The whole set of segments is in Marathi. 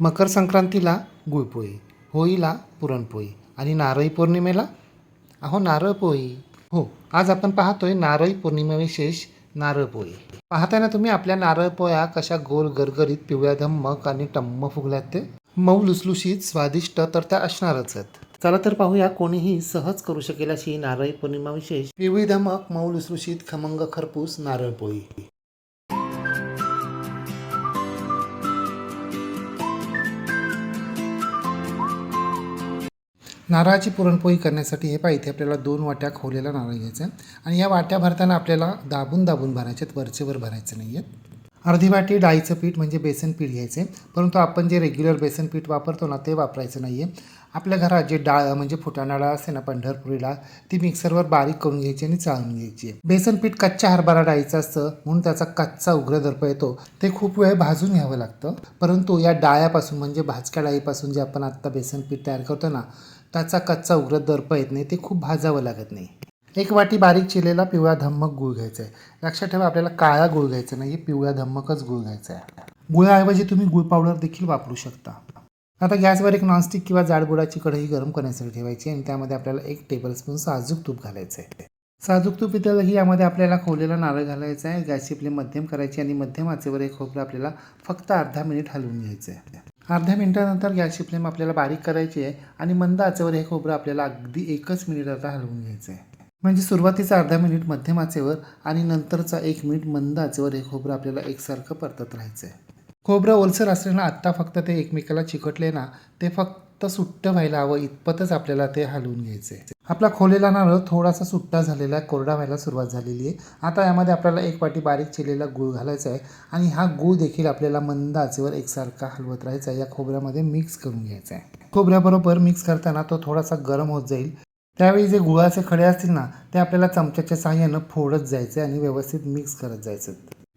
मकर संक्रांतीला गुळपोळी होळीला पुरणपोळी आणि नारळी पौर्णिमेला? अहो नारळ पोळी हो आज आपण पाहतोय नारळी पौर्णिमेविशेष नारळ पोळी पाहताना तुम्ही आपल्या नारळ पोळ्या कशा गोल गरगरीत पिवळ्या धम्मक आणि टम्म फुगल्यात ते? मऊ लुसलुशीत स्वादिष्ट तर त्या असणारच आहेत. चला तर पाहूया कोणीही सहज करू शकेल अशी नारळी पौर्णिमा विशेष पिवळी धमक मऊ लुसलुशीत खमंग खरपूस नारळ पोळी नारळाची पुरणपोळी करण्यासाठी हे पाहिजे आपल्याला दोन वाट्या खोवलेला नारळ घ्यायचा आहे. आणि या वाट्या भरताना आपल्याला दाबून दाबून भरायचे आहेत वरचेवर भरायचे नाही आहेत अर्धी वाटी डाळीचं पीठ म्हणजे बेसन पीठ घ्यायचे परंतु आपण जे रेग्युलर बेसन पीठ वापरतो ना ते वापरायचं नाही आहे आपल्या घरात जे डाळ म्हणजे फुटाणा डाळ असते ना पंढरपुरी डाळ ती मिक्सरवर बारीक करून घ्यायची आणि चाळून घ्यायची आहे. बेसन पीठ कच्च्या हरभरा डाळीचं असतं म्हणून त्याचा कच्चा उग्र दर्प येतो. ते खूप वेळ भाजून घ्यावं लागतं. परंतु या डाळ्यापासून म्हणजे भाजक्या डाळीपासून जे आपण आत्ता बेसन पीठ तयार करतो ना त्याचा कच्चा उग्र दर्प येत नाही ते खूप भाजावं लागत नाही. एक वाटी बारीक चिरलेला पिवळा धम्मक गूळ घ्यायचा आहे लक्षात ठेवा आपल्याला काळा गूळ घ्यायचा नाही पिवळा धम्मकच गूळ घ्यायचा आहे गुळाऐवजी तुम्ही गुळ पावडर देखील वापरू शकता. आता गॅसवर एक नॉनस्टिक किंवा जाड कढई गरम करण्यासाठी ठेवायची आणि त्यामध्ये आपल्याला एक टेबलस्पून साजूक तूप घालायचं आहे साजूक तूप इथं ही यामध्ये आपल्याला खोवलेला नारळ घालायचा आहे गॅसची फ्लेम मध्यम करायची आणि मध्यम आचेवर एक खोबरं आपल्याला फक्त अर्धा मिनिट हलवून घ्यायचं आहे अर्ध्या मिनिटानंतर गॅसची फ्लेम आपल्याला बारीक करायची आहे आणि मंद आचेवर हे खोबरं आपल्याला अगदी एकच मिनिट आता हलवून घ्यायचं आहे. म्हणजे सुरुवातीचा अर्धा मिनिट मध्यम आचेवर आणि नंतरचा एक मिनिट मंद आचेवर हे खोबरं आपल्याला एकसारखं परतत राहायचं आहे खोबरं ओलसर असल्यानं आत्ता फक्त ते एकमेकाला चिकटले ना ते फक्त सुट्ट व्हायला हवं इतपतच आपल्याला ते हलवून घ्यायचं आहे आपला खोलेला नारळ थोडासा सुट्टा झालेला आहे कोरडा व्हायला सुरुवात झालेली आहे. आता यामध्ये आपल्याला एक वाटी बारीक चिरलेला गूळ घालायचा आहे आणि हा गूळ देखील आपल्याला मंद आचेवर एकसारखा हलवत राहायचा आहे. या खोबऱ्यामध्ये मिक्स करून घ्यायचा आहे. खोबऱ्याबरोबर मिक्स करताना तो थोडासा गरम होत जाईल. त्यावेळी जे गुळाचे खडे असतील ना ते आपल्याला चमच्याच्या साहाय्यानं फोडत जायचे आणि व्यवस्थित मिक्स करत जायचं.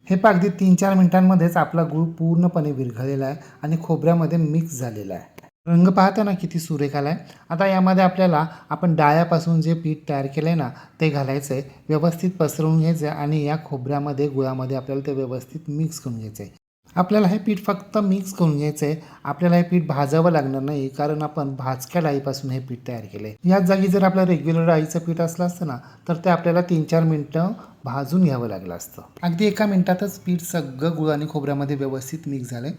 हे पाक अगदी तीन चार मिनिटांमध्येच आपला गूळ पूर्णपणे विरघळलेला आहे आणि खोबऱ्यामध्ये मिक्स झालेला आहे. रंग पाहता ना किती सुरेख आला आहे आता यामध्ये आपल्याला आपण डाळ्यापासून जे पीठ तयार केलं आहे ना ते घालायचं आहे व्यवस्थित पसरवून घ्यायचं आहे आणि या खोबऱ्यामध्ये गुळामध्ये आपल्याला ते व्यवस्थित मिक्स करून घ्यायचं आहे आपल्याला हे पीठ फक्त मिक्स करून घ्यायचं आहे आपल्याला हे पीठ भाजावं लागणार नाही कारण आपण भाजक्या डाळीपासून हे पीठ तयार केलं आहे याच जागी जर आपलं रेग्युलर डाळीचं पीठ असलं असतं ना तर ते आपल्याला तीन चार मिनटं भाजून घ्यावं लागलं असतं. अगदी एका मिनटातच पीठ सगळं गुळ आणि खोबऱ्यामध्ये व्यवस्थित मिक्स झालं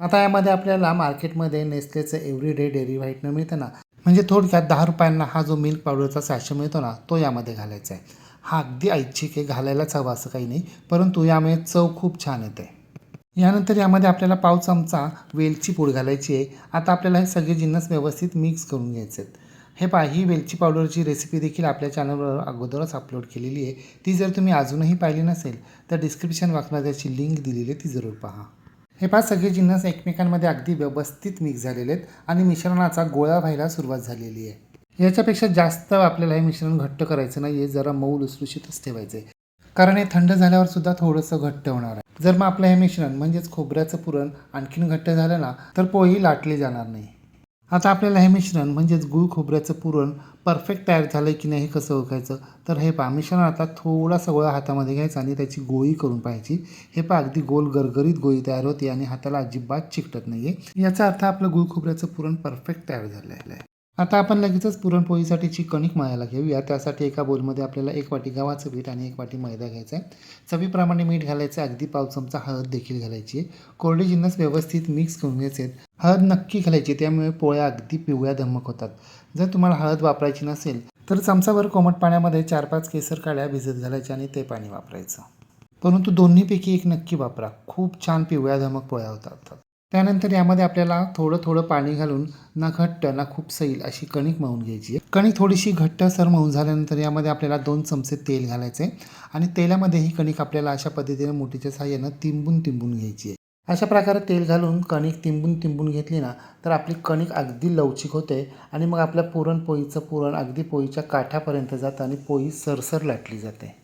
आता यामध्ये आपल्याला मार्केटमध्ये नेस्लेचं एव्हरी डे डेअरी व्हाईटनं मिळतं ना म्हणजे थोडक्यात दहा रुपयांना हा जो मिल्क पावडरचा सॅशे मिळतो ना तो यामध्ये घालायचा आहे. हा अगदी ऐच्छिक आहे घालायलाच हवा असं काही नाही परंतु यामुळे चव खूप छान येते. यानंतर यामध्ये आपल्याला पाव चमचा वेलची पूड घालायची आहे. आता आपल्याला हे सगळे जिन्नस व्यवस्थित मिक्स करून घ्यायचे आहेत. हे पहा ही वेलची पावडरची रेसिपी देखील आपल्या चॅनलवर अगोदरच अपलोड केलेली आहे. ती जर तुम्ही अजूनही पाहिली नसेल तर डिस्क्रिप्शन बॉक्समध्ये त्याची लिंक दिलेली आहे ती जरूर पहा. हे पाच सगळे जिन्नस एकमेकांमध्ये अगदी व्यवस्थित मिक्स झालेले आहेत आणि मिश्रणाचा गोळा व्हायला सुरुवात झालेली आहे. याच्यापेक्षा जास्त आपल्याला हे मिश्रण घट्ट करायचं नाही आहे जरा मऊ लुसलुशीतच ठेवायचं आहे कारण हे थंड झाल्यावर सुद्धा थोडंसं घट्ट होणार आहे. जर मग आपलं हे मिश्रण म्हणजेच खोबऱ्याचं पुरण आणखीन घट्ट झालं ना तर पोळी लाटली जाणार नाही. आता आपल्याला हे मिश्रण म्हणजेच गुळ खोबऱ्याचं पुरण परफेक्ट तयार झालं की नाही हे कसं ओळखायचं? तर हे पहा मिश्रण आता थोडा सगळं हातामध्ये घ्यायचा आणि त्याची गोळी करून पाहायची. हे पहा अगदी गोल गरगरीत गोळी तयार होते आणि हाताला अजिबात चिकटत नाही आहे याचा अर्थ आपलं गुळ खोबऱ्याचं पुरण परफेक्ट तयार झालेलं आहे. आता आपण लगेचच पुरणपोळीसाठीची कणिक मळायला घेऊया. त्यासाठी एका बोलमध्ये आपल्याला एक वाटी गव्हाचं पीठ आणि एक वाटी मैदा घ्यायचा आहे. चवीप्रमाणे मीठ घालायचं आहे. अगदी पाव चमचा हळद देखील घालायची आहे. कोरडे जिन्नस व्यवस्थित मिक्स करून घ्यायचे आहेत. हळद नक्की घालायची त्यामुळे पोळ्या अगदी पिवळ्या धमक होतात. जर तुम्हाला हळद वापरायची नसेल तर चमचाभर कोमट पाण्यामध्ये चार पाच केसर काड्या भिजत घालायच्या आणि ते पाणी वापरायचं. परंतु दोन्हीपैकी एक नक्की वापरा. खूप छान पिवळ्या धमक पोळ्या होतात. त्यानंतर यामध्ये आपल्याला थोडं थोडं पाणी घालून ना घट्ट ना खूप सैल अशी कणिक मळून घ्यायची आहे. कणिक थोडीशी घट्टसर मळून झाल्यानंतर यामध्ये आपल्याला दोन चमचे तेल घालायचे आणि तेलामध्ये ही कणिक आपल्याला अशा पद्धतीने मोठीच्या साह्यानं तिंबून तिंबून घ्यायची आहे. अशा प्रकारे तेल घालून कणिक तिंबून तिंबून घेतली ना तर आपली कणिक अगदी लवचिक होते आणि मग आपल्या पुरणपोळीचं पुरण अगदी पोळीच्या काठापर्यंत जातं आणि पोळी सरसर लाटली जाते.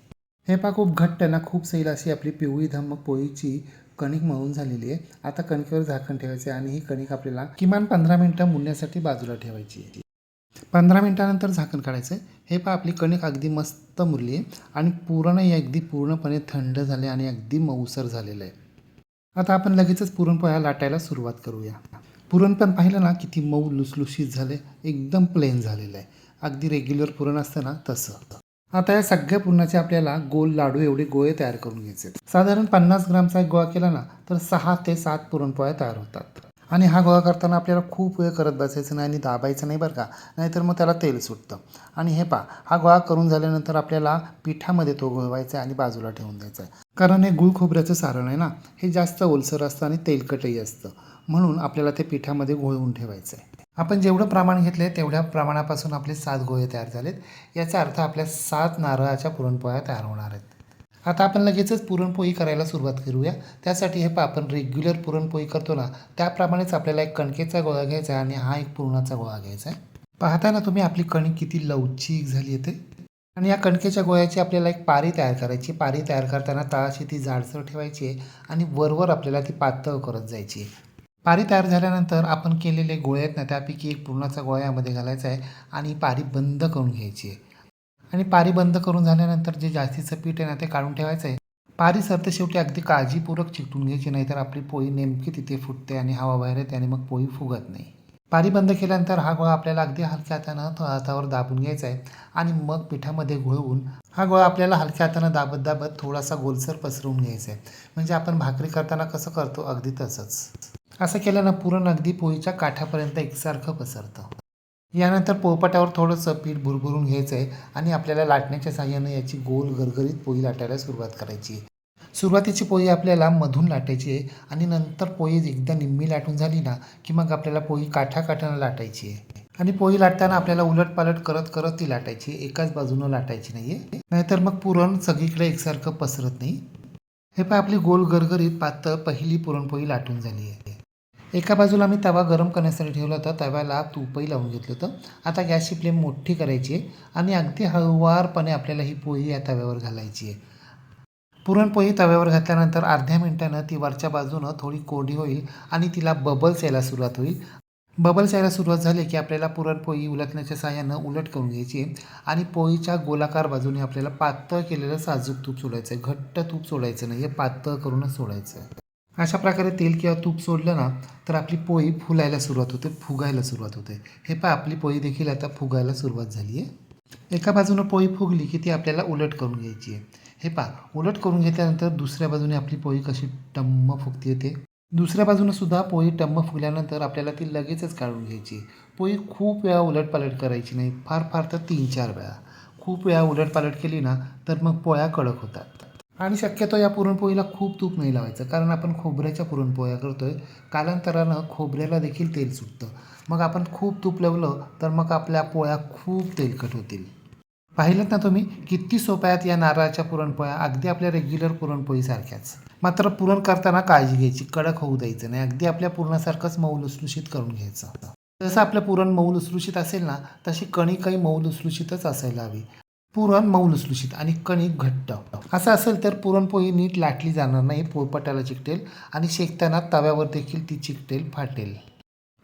हे पा खूप घट्ट ना खूप सैल अशी आपली पिवळी धमक पोळीची कणिक मळून झालेली आहे. आता कणकेवर झाकण ठेवायचे आणि ही कणिक आपल्याला किमान पंधरा मिनटं मुरण्यासाठी बाजूला ठेवायची आहे. पंधरा मिनटानंतर झाकण काढायचं हे पहा आपली कणिक अगदी मस्त मुरली आहे आणि पुरणही अगदी पूर्णपणे थंड झाले आणि अगदी मऊसर झालेलं आहे. आता आपण लगेचच पुरणपोळ्या लाटायला सुरुवात करूया. पुरण पण पाहिलं ना किती मऊ लुसलुशीत झाले एकदम प्लेन झालेलं आहे. अगदी रेग्युलर पुरण असतं ना तसं. आता या सगळ्या पुरणाचे आपल्याला गोल लाडू एवढे गोळे तयार करून घ्यायचे आहेत. साधारण पन्नास ग्रामचा एक गोळा केला ना तर सहा ते सात पुरणपोळ्या तयार होतात. आणि हा गोळा करताना आपल्याला खूप वेळ करत बसायचं नाही आणि दाबायचं नाही बरं का नाहीतर मग त्याला तेल सुटतं. आणि हे पा हा गोळा करून झाल्यानंतर आपल्याला पिठामध्ये तो घोळवायचा आहे आणि बाजूला ठेवून द्यायचा आहे. कारण हे गुळ खोबऱ्याचं सारण आहे ना हे जास्त ओलसर असतं आणि तेलकटही असतं. म्हणून आपल्याला ते पिठामध्ये घोळवून ठेवायचं आहे. आपण जेवढं प्रमाण घेतलं आहे तेवढ्या प्रमाणापासून आपले सात गोळे तयार झालेत. याचा अर्थ आपल्या सात नारळाच्या पुरणपोळ्या तयार होणार आहेत. आता आपण लगेचच पुरणपोळी करायला सुरुवात करूया. त्यासाठी हे पा आपण रेग्युलर पुरणपोळी करतो ना त्याप्रमाणेच आपल्याला एक कणकेचा गोळा घ्यायचा आहे आणि हा एक पुरणाचा गोळा घ्यायचा आहे. पाहता ना तुम्ही आपली कणिक किती लवचिक झाली येते आणि या कणकेच्या गोळ्याची आपल्याला एक पारी तयार करायची पारी तयार करताना तळाशी ती जाडसर ठेवायची आहे आणि वरवर आपल्याला ती पातळ करत जायची आहे. पारी तयार झाल्यानंतर आपण केलेले गोळे आहेत ना त्यापैकी एक पुरणाचा गोळा यामध्ये घालायचा आहे आणि पारी बंद करून घ्यायची आहे. आणि पारी बंद करून झाल्यानंतर जे जास्तीचं पीठ आहे ना ते काढून ठेवायचं आहे. पारी सरते शेवटी अगदी काळजीपूर्वक चिकटून घ्यायची नाही तर आपली पोळी नेमकी तिथे फुटते आणि हवा बाहेर येते आणि मग पोळी फुगत नाही. पारी बंद केल्यानंतर हा गोळा आपल्याला अगदी हलक्या हातानं तो हातावर दाबून घ्यायचा आहे आणि मग पिठामध्ये घोळवून हा गोळा आपल्याला हलक्या हातानं दाबत दाबत थोडासा गोलसर पसरवून घ्यायचा आहे. म्हणजे आपण भाकरी करताना कसं करतो अगदी तसंच. असं केल्यानं पुरण अगदी पोळीच्या काठापर्यंत एकसारखं पसरतं. यानंतर पोळपाटावर थोडंसं पीठ भुरभुरून घ्यायचं आहे आणि आपल्याला लाटण्याच्या साह्यानं याची गोल गरगरीत पोळी लाटायला सुरुवात करायची. आहे सुरुवातीची पोळी आपल्याला मधून लाटायची आहे आणि नंतर पोळी एकदा निम्मी लाटून झाली ना की मग आपल्याला पोळी काठाकाठानं लाटायची आहे. आणि पोळी लाटताना आपल्याला उलटपालट करत करत ती लाटायची एकाच बाजूनं लाटायची नाही आहे नाहीतर मग पुरण सगळीकडे एकसारखं पसरत नाही. हे पण आपली गोल गरगरीत पातळ पहिली पुरणपोळी लाटून झाली आहे. एका बाजूला मी तवा गरम करण्यासाठी ठेवला होता तव्याला तूपही लावून घेतलं होतं. आता गॅसची फ्लेम मोठी करायची आहे आणि अगदी हळूवारपणे आपल्याला ही पोळी या तव्यावर घालायची आहे. पुरणपोळी तव्यावर घातल्यानंतर अर्ध्या मिनिटानं ती वरच्या बाजूनं थोडी कोरडी होईल आणि तिला बबल्स यायला सुरुवात होईल. बबल्स यायला सुरुवात झाली की आपल्याला पुरणपोळी उलटण्याच्या साह्यानं उलट करून घ्यायची आहे आणि पोळीच्या गोलाकार बाजूने आपल्याला पातळ केलेलं साजूक तूप सोडायचं आहे. घट्ट तूप सोडायचं नाही हे पातळ करूनच सोडायचं आहे. अशा प्रकारे तेल किंवा तूप सोडलं ना तर आपली पोळी फुलायला सुरुवात होते फुगायला सुरुवात होते. हे पहा आपली पोळी देखील आता फुगायला सुरुवात झाली आहे. एका बाजूनं पोळी फुगली की ती आपल्याला उलट करून घ्यायची आहे. हे पहा उलट करून घेतल्यानंतर दुसऱ्या बाजूने आपली पोळी कशी टम्म फुगती येते दुसऱ्या बाजूनं सुद्धा पोळी टम्म फुगल्यानंतर आपल्याला ती लगेचच काढून घ्यायची पोळी खूप वेळा उलटपालट करायची नाही फार फार तर तीन चार वेळा. खूप वेळा उलटपालट केली ना तर मग पोळ्या कडक होतात. आणि शक्यतो या पुरणपोळीला खूप तूप नाही लावायचं कारण आपण खोबऱ्याच्या पुरणपोळ्या करतोय. कालांतरानं खोबऱ्याला देखील तेल सुटतं. मग आपण खूप तूप लावलं तर मग आपल्या पोळ्या खूप तेलकट होतील. पाहिलं ना तुम्ही? किती सोप्या आहेत या नारळाच्या पुरणपोळ्या अगदी आपल्या रेग्युलर पुरणपोळीसारख्याच. मात्र पुरण करताना काळजी घ्यायची कडक होऊ द्यायचं नाही. अगदी आपल्या पुरणासारखंच मऊ लुसलुशीत करून घ्यायचं. जसं आपलं पुरण मऊ लुसलुशीत असेल ना तशी कणिकही मऊ लुसलुशीतच असायला हवी. पुरण मऊ लुसलुशीत आणि कणिक घट्ट. असं असेल तर पुरणपोळी नीट लाटली जाणार नाही पोळपटाला चिकटेल आणि शेकताना तव्यावर देखील ती चिकटेल फाटेल.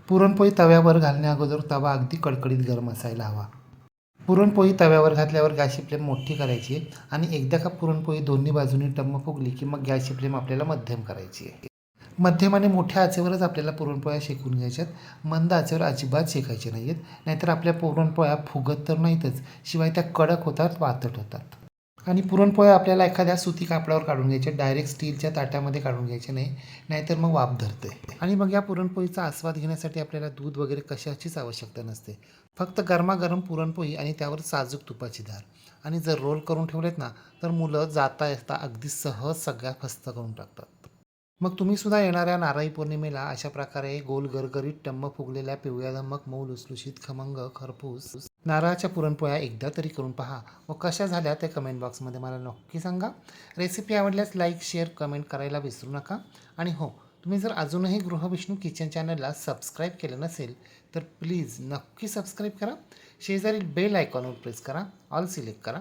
पुरणपोळी तव्यावर घालण्याअगोदर तवा अगदी कडकडीत गरम असायला हवा. पुरणपोळी तव्यावर घातल्यावर गॅसची फ्लेम मोठी करायची आहे आणि एकदा का पुरणपोळी दोन्ही बाजूनी टम्म फुगली की मग गॅसची फ्लेम आपल्याला मध्यम करायची आहे. मध्यम आणि मोठ्या आचेवरच आपल्याला पुरणपोळ्या शेकून घ्यायच्यात. मंद आचेवर अजिबात शेकायचे नाही आहेत नाहीतर आपल्या पुरणपोळ्या फुगत तर नाहीतच शिवाय त्या कडक होतात वातट होतात. आणि पुरणपोळ्या आपल्याला एखाद्या सुती कापडावर काढून घ्यायच्या डायरेक्ट स्टीलच्या ताट्यामध्ये काढून घ्यायचे नाही नाहीतर मग वाफ धरते. आणि मग या पुरणपोळीचा आस्वाद घेण्यासाठी आपल्याला दूध वगैरे कशाचीच आवश्यकता नसते. फक्त गरमागरम पुरणपोळी आणि त्यावर साजूक तुपाची धार आणि जर रोल करून ठेवलेत ना तर मुलं जाता येता अगदी सहज सगळ्या फस्त करून टाकतात. मग तुम्ही सुद्धा येणाऱ्या नारळी पौर्णिमेला अशा प्रकारे गोल गरगरीत टम्म फुगलेल्या पिवळ्या धमक मऊ लुसलुशीत खमंग खरपूस नारळाच्या पुरणपोळ्या एकदा तरी करून पहा. व कशा झाल्या ते कमेंट बॉक्समध्ये मला नक्की सांगा. रेसिपी आवडल्यास लाईक शेअर कमेंट करायला विसरू नका. आणि हो तुम्ही जर अजूनही गृहविष्णू किचन चॅनलला सबस्क्राईब केलं नसेल तर प्लीज नक्की सबस्क्राईब करा. शेजारील बेल आयकॉनवर प्रेस करा. ऑल सिलेक्ट करा.